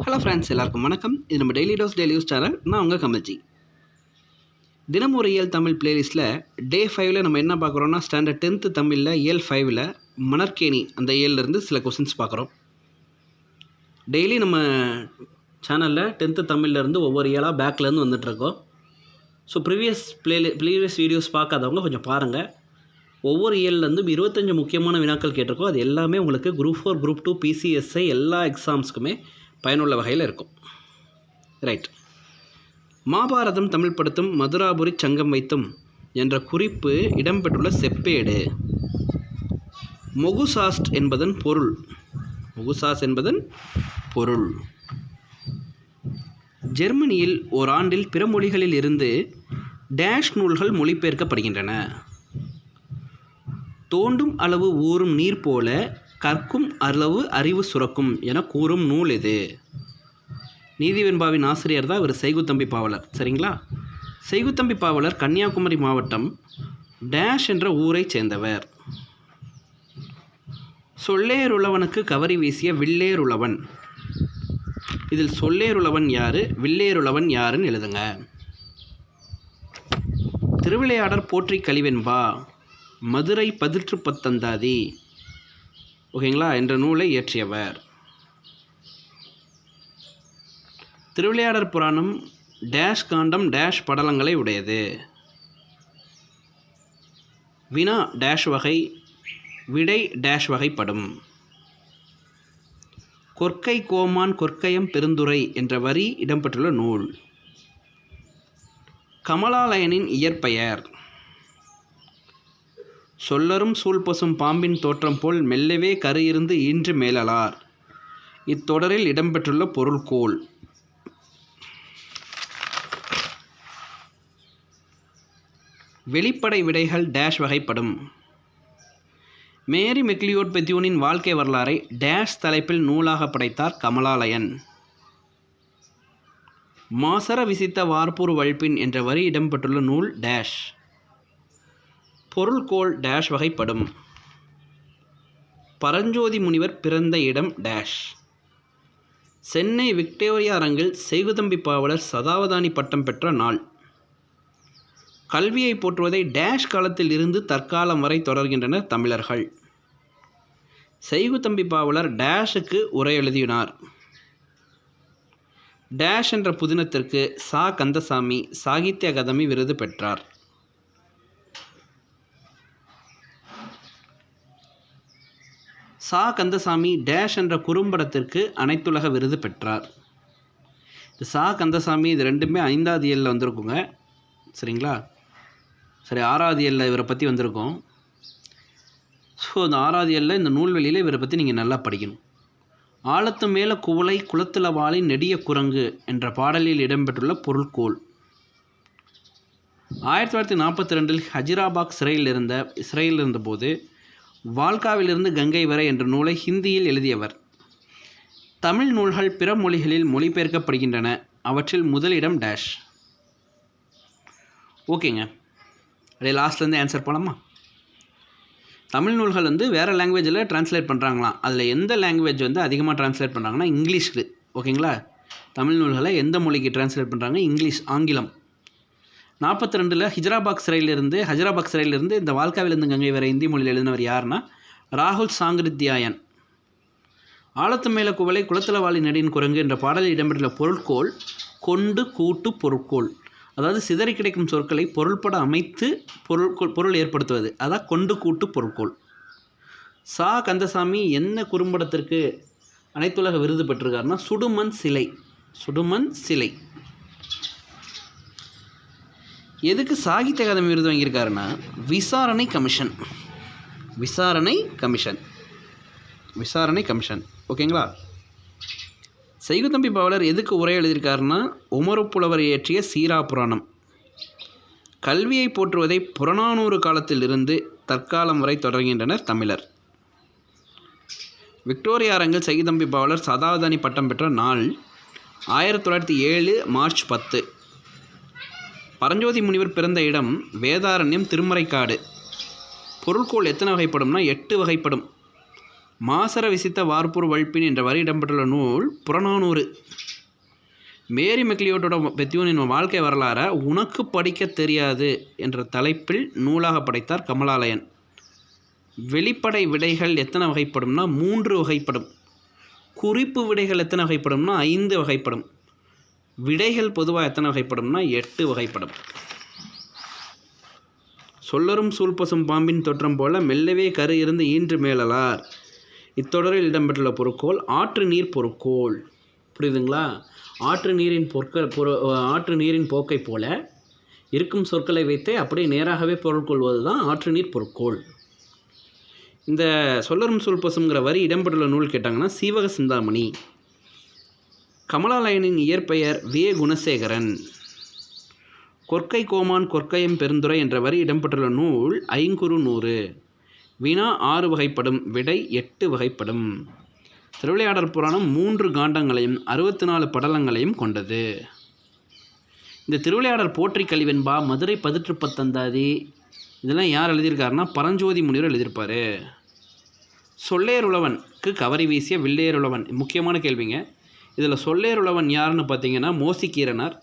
Hello friends எல்லாருக்கும் வணக்கம். இது நம்ம daily dose daily use channel நான் உங்கள் கமல்ஜி. தினமுறை இயல் தமிழ் பிளேலிஸ்ட்டில் டே ஃபைவ்ல நம்ம என்ன பார்க்குறோன்னா ஸ்டாண்டர்ட் டென்த்து தமிழில் இயல் ஃபைவ்ல மணற்கேணி. அந்த இயல்லேருந்து சில கொஸ்டின்ஸ் பார்க்குறோம். டெய்லி நம்ம சேனலில் டென்த்து தமிழ்லேருந்து ஒவ்வொரு இயலாக பேக்லேருந்து வந்துட்டுருக்கோம் so previous play previous videos பார்க்காதவங்க கொஞ்சம் பாருங்கள் ஒவ்வொரு இயல்லேருந்து இருபத்தஞ்சு முக்கியமான வினாக்கள் கேட்டிருக்கோம். அது எல்லாமே உங்களுக்கு group four group two PCSI எல்லா எக்ஸாம்ஸ்க்குமே பயனுள்ள வகையில் இருக்கும். ரைட் மாபாரதம் தமிழ் படுத்தும் மதுராபுரி சங்கம் வைத்தும் என்ற குறிப்பு இடம்பெற்றுள்ள செப்பேடு. மொகுசாஸ்ட் என்பதன் பொருள். மொகுசாஸ் என்பதன் பொருள். ஜெர்மனியில் ஓராண்டில் பிற மொழிகளில் இருந்து டேஷ் நூல்கள் மொழிபெயர்க்கப்படுகின்றன. தோண்டும் அளவு ஊறும் நீர் போல கற்கும் அளவு அறிவு சுரக்கும் என கூறும் நூல் இது. நீதிவெண்பாவின் ஆசிரியர் தான் இவர் செய்குத்தம்பி பாவலர். சரிங்களா? செய்குத்தம்பி பாவலர் கன்னியாகுமரி மாவட்டம் டேஷ் என்ற ஊரைச் சேர்ந்தவர். சொல்லேருளவனுக்கு கவரி வீசிய வில்லேருளவன். இதில் சொல்லேருளவன் யாரு? வில்லேருளவன் யாருன்னு எழுதுங்க. திருவிளையாடர் போற்றி கழிவென்பா? மதுரை பதிற்று பத்தந்தாதி. ஓகேங்களா? என்ற நூலை இயற்றியவர். திருவிளையாடற் புராணம் டேஷ் காண்டம் டேஷ் படலங்களை உடையது. வினா டேஷ் வகை விடை டேஷ் வகைப்படும். கொற்கை கோமான் கொற்கையம் பெருந்துரை என்ற வரி இடம்பெற்றுள்ள நூல். கமலாலயனின் இயற்பெயர். சொல்லரும் சூழ்பசும் பாம்பின் தோற்றம் போல் மெல்லவே கரு இருந்து ஈன்று மேலலார். இத்தொடரில் இடம்பெற்றுள்ள பொருள்கோள். வெளிப்படை விடைகள் டேஷ் வகைப்படும். மேரி மெக்லியோட் பெத்யூனின் வாழ்க்கை வரலாறை டேஷ் தலைப்பில் நூலாக படைத்தார் கமலாலயன். மாசர விசித்த வார்பூர் வழிப்பின் என்ற வரி இடம்பெற்றுள்ள நூல் டேஷ் பொருள்கோள் டேஷ் வகைப்படும். பரஞ்சோதி முனிவர் பிறந்த இடம் டேஷ் சென்னை விக்டோரியா அரங்கில் செய்குதம்பி பாவலர் சதாவதானி பட்டம் பெற்ற நாள். கல்வியை போற்றுவதை டேஷ் காலத்தில் இருந்து தற்காலம் வரை தொடர்கின்றனர் தமிழர்கள். செய்குத்தம்பி பாவலர் டேஷுக்கு உரை எழுதினார். டேஷ் என்ற புதினத்திற்கு சா கந்தசாமி சாகித்ய அகாதமி விருது பெற்றார். சா கந்தசாமி டேஷ் என்ற குறும்படத்திற்கு அனைத்துலக விருது பெற்றார். இது சா கந்தசாமி இது ரெண்டுமே ஐந்தாவது இயலில் வந்திருக்குங்க. சரிங்களா? சரி ஆறாவது இயலில் இவரை பற்றி வந்திருக்கோம். ஸோ இந்த ஆறாவது இயலில் இந்த நூல்வெளியில் இவரை பற்றி நீங்கள் நல்லா படிக்கணும். ஆழத்து மேல குவளை குளத்தில் வாழை நெடிய குரங்கு என்ற பாடலில் இடம்பெற்றுள்ள பொருள்கோள். ஆயிரத்தி தொள்ளாயிரத்தி நாற்பத்தி ரெண்டில் ஹஜிராபாக் சிறையில் இருந்த சிறையில் இருந்தபோது வால்காவிலிருந்து கங்கை வரை என்ற நூலை ஹிந்தியில் எழுதியவர். தமிழ் நூல்கள் பிற மொழிகளில் மொழிபெயர்க்கப்படுகின்றன. அவற்றில் முதலிடம் டேஷ் ஓகேங்க. அப்படியே லாஸ்ட்லேருந்து ஆன்சர் பண்ணலாமா தமிழ் நூல்கள் வந்து வேறு லாங்குவேஜில் ட்ரான்ஸ்லேட் பண்ணுறாங்களாம் அதில் எந்த லாங்குவேஜ் வந்து அதிகமாக ட்ரான்ஸ்லேட் பண்ணுறாங்கன்னா இங்கிலீஷ்க்கு. ஓகேங்களா? தமிழ் நூல்களை எந்த மொழிக்கு ட்ரான்ஸ்லேட் பண்ணுறாங்க இங்கிலீஷ் ஆங்கிலம். நாற்பத்தி ரெண்டில் ஹிஜராபாக் சிறையிலிருந்து ஹஜராபாக் சிறையிலிருந்து இந்த வாழ்க்காவிலிருந்து கங்கை வரை இந்தி மொழியில் எழுதினவர் யாருன்னா ராகுல் சாங்கிருத்தியாயன். ஆழத்து மேல குவளை குளத்துல வாழி நெடியின் குரங்கு என்ற பாடலில் இடம்பெற்றுள்ள பொருட்கோள் கொண்டு கூட்டு பொருட்கோள். அதாவது சிதறி கிடைக்கும் சொற்களை பொருள்பட அமைத்து பொருள் பொருள் ஏற்படுத்துவது. அதான் கொண்டு கூட்டு பொருட்கோள். சா கந்தசாமி என்ன குறும்படத்திற்கு அனைத்துலக விருது பெற்றிருக்காருன்னா சுடுமண் சிலை. சுடுமண் சிலை. எதுக்கு சாகித்ய அகாதமி விருது வாங்கியிருக்காருன்னா விசாரணை கமிஷன். விசாரணை கமிஷன். விசாரணை கமிஷன். ஓகேங்களா? செய்குத்தம்பி பாவலர் எதுக்கு உரை எழுதியிருக்காருன்னா உமரப்புலவர் இயற்றிய சீரா புராணம். கல்வியை போற்றுவதை புறநானூறு காலத்தில் இருந்து தற்காலம் வரை தொடர்கின்றனர் தமிழர். விக்டோரியா அரங்கில் செய்குதம்பி பாவலர் சதாவதானி பட்டம் பெற்ற நாள் ஆயிரத்தி தொள்ளாயிரத்தி ஏழு மார்ச் பத்து. பரஞ்சோதி முனிவர் பிறந்த இடம் வேதாரண்யம் திருமறைக்காடு. பொருட்கோள் எத்தனை வகைப்படும்னா எட்டு வகைப்படும். மாசர விசித்த வார்ப்பூர் வழிப்பின் என்ற வரி இடம்பெற்றுள்ள நூல் புறநானூறு. மேரி மெக்லியோட்டோட பெத்தியூனின் வாழ்க்கை வரலாற உனக்கு படிக்க தெரியாது என்ற தலைப்பில் நூலாக படைத்தார் கமலாலயன். வெளிப்படை விடைகள் எத்தனை வகைப்படும்னா மூன்று வகைப்படும். குறிப்பு விடைகள் எத்தனை வகைப்படும்னா ஐந்து வகைப்படும். விடைகள் பொதுவாக எத்தனை வகைப்படும்னா எட்டு வகைப்படும். சொல்லரும் சூழ்பசும் பாம்பின் தோற்றம் போல மெல்லவே கரு இருந்து ஈன்று மேலலார். இத்தொடரில் இடம்பெற்றுள்ள பொருட்கோள் ஆற்று நீர் பொருட்கோள் புரியுதுங்களா? ஆற்று நீரின் பொற்க பொரு ஆற்று நீரின் போக்கை போல இருக்கும் சொற்களை வைத்தே அப்படியே நேராகவே பொருள் கொள்வது தான் ஆற்று நீர் பொருட்கோள் இந்த சொல்லரும் சூழ்பசுங்கிற வரி இடம்பெற்றுள்ள நூல் கேட்டாங்கன்னா சீவக சிந்தாமணி. கமலாலயனின் இயற்பெயர் வே. குணசேகரன். கொற்கை கோமான் கொற்கையம் பெருந்துரை என்ற வரி இடம்பெற்றுள்ள நூல் ஐங்குறு நூறு. வினா ஆறு வகைப்படும் விடை எட்டு வகைப்படும். திருவிளையாடற் புராணம் மூன்று காண்டங்களையும் அறுபத்தி நாலு படலங்களையும் கொண்டது. இந்த திருவிளையாடல் போற்றி கழிவென்பா மதுரை பதிற்று பத்தந்தாதி இதெல்லாம் யார் எழுதியிருக்காருன்னா பரஞ்சோதி முனிவர் எழுதியிருப்பார். சொல்லேருளவனுக்கு கவரி வீசிய வில்லேருளவன். முக்கியமான கேள்விங்க. இதில் சொல்லேருளவன் யாருன்னு பார்த்தீங்கன்னா மோசிக்கீரனார்.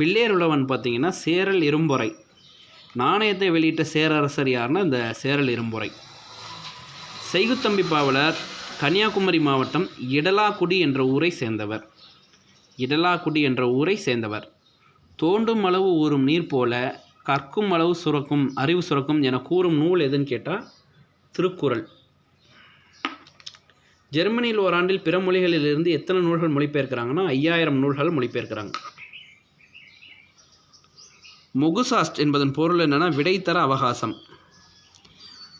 வில்லேருளவன் பார்த்தீங்கன்னா சேரல் இரும்பொறை. நாணயத்தை வெளியிட்ட சேரரசர் யாருன்னா இந்த சேரல் இரும்பொறை. செய்குத்தம்பி பாவலர் கன்னியாகுமரி மாவட்டம் இடலாக்குடி என்ற ஊரை சேர்ந்தவர். இடலாக்குடி என்ற ஊரை சேர்ந்தவர். தோண்டும் அளவு ஊறும் நீர் போல கற்கும் அளவு சுரக்கும் அறிவு சுரக்கும் என கூறும் நூல் எதுன்னு கேட்டால் திருக்குறள். ஜெர்மனியில் ஓராண்டில் பிற மொழிகளிலிருந்து எத்தனை நூல்கள் மொழிபெயர்க்கிறாங்கன்னா ஐயாயிரம் நூல்கள் மொழிபெயர்க்கிறாங்க. முகுசாஸ்ட் என்பதன் பொருள் என்னென்னா விடை தர அவகாசம்.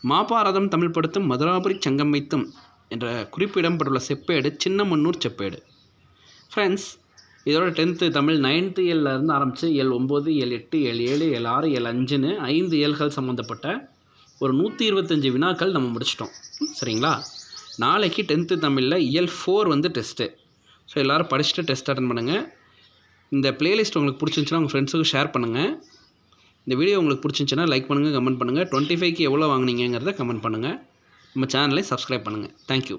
மாபாரதம் தமிழ் படுத்தும் மதுராபுரி சங்கம் வைத்தும் என்ற குறிப்பிடப்பட்டுள்ள செப்பேடு சின்னமன்னூர் செப்பேடு. ஃப்ரெண்ட்ஸ் இதோட டென்த்து தமிழ் நைன்த்து இயல்லேருந்து ஆரம்பித்து எல் ஒம்பது எல் எட்டு எல் ஏழு எல் ஆறு எல் அஞ்சுன்னு ஐந்து இயல்கள் சம்மந்தப்பட்ட ஒரு நூற்றி இருபத்தஞ்சி வினாக்கள் நம்ம முடிச்சிட்டோம். சரிங்களா? நாளைக்கு டென்த்து தமிழில் இயல் ஃபோர் வந்து டெஸ்ட்டு ஸோ எல்லோரும் படிச்சுட்டு டெஸ்ட் அட்டன் பண்ணுங்கள் இந்த ப்ளேலிஸ்ட் உங்களுக்கு பிடிச்சிருந்துச்சுன்னா உங்கள் ஃப்ரெண்ட்ஸுக்கு ஷேர் பண்ணுங்கள் இந்த வீடியோ உங்களுக்கு பிடிச்சிருந்துச்சுன்னா லைக் பண்ணுங்கள் கமெண்ட் பண்ணுங்கள் டுவெண்ட்டி ஃபைவ்க்கு எவ்வளோ வாங்கினீங்கிறத கமெண்ட் பண்ணுங்கள் நம்ம சேனலை சப்ஸ்கிரைப் பண்ணுங்கள் தேங்க்யூ